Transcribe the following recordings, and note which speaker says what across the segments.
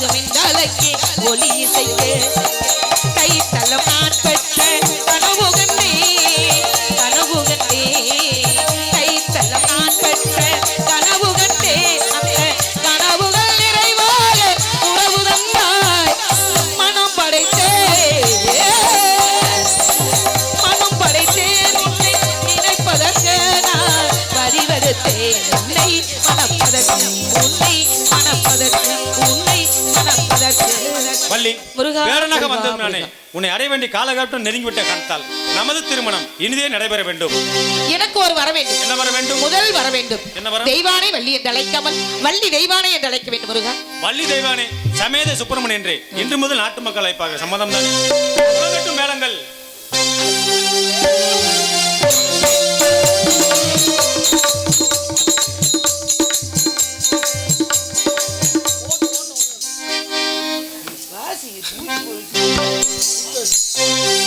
Speaker 1: முத்துவின் தலைக்கு ஒளி இசைக்கு
Speaker 2: வள்ளி
Speaker 1: வேடனாக
Speaker 2: வந்தது நானே உன்னை அடைய வேண்டிய காலகட்டம் நெருங்கிவிட்ட கணத்தால் நமது திருமணம் இனிதே நடைபெற வேண்டும்.
Speaker 1: எனக்கு ஒரு வர வேண்டும்.
Speaker 2: என்ன வர வேண்டும்?
Speaker 1: முதல் வர வேண்டும்.
Speaker 2: என்ன வர
Speaker 1: தெய்வானை வள்ளி என்று அழைக்காமல் வள்ளி தெய்வானை என்று அழைக்க வேண்டும் முருகா.
Speaker 2: வள்ளி தெய்வானே சமேத சுப்பிரமணியன் என்று இன்று முதல் நாட்டு மக்கள் அழைப்பாக சம்மதம் தான்? மேளங்கள்
Speaker 1: 是게누구의 걸?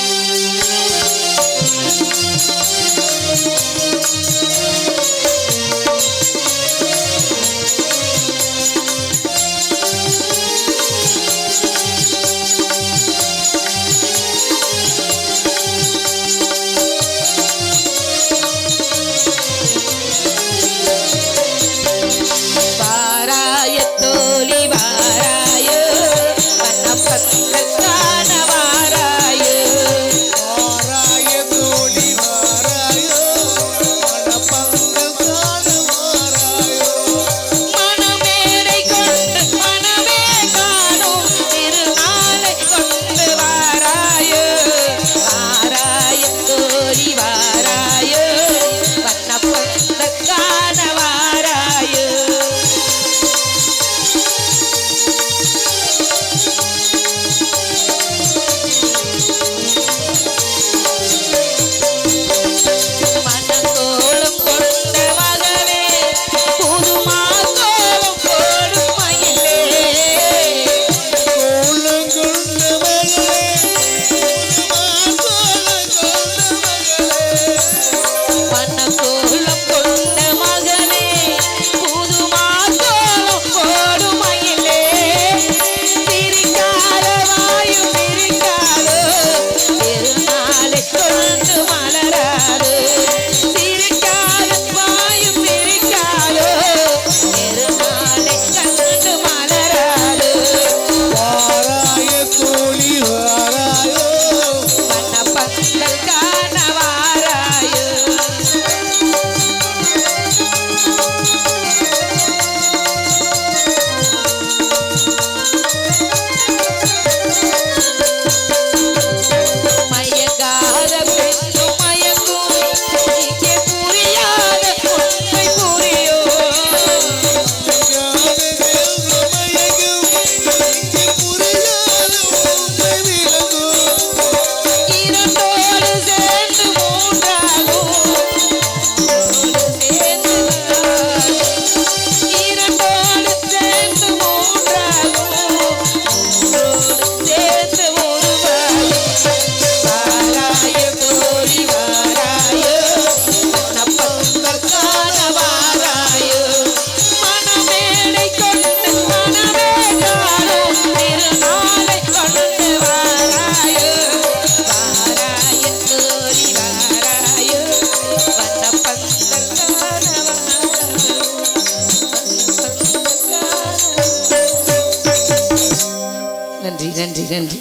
Speaker 1: நன்றி நன்றி நன்றி.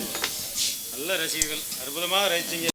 Speaker 2: நல்ல ரசிகர்கள். அற்புதமாக ரசிச்சிங்க.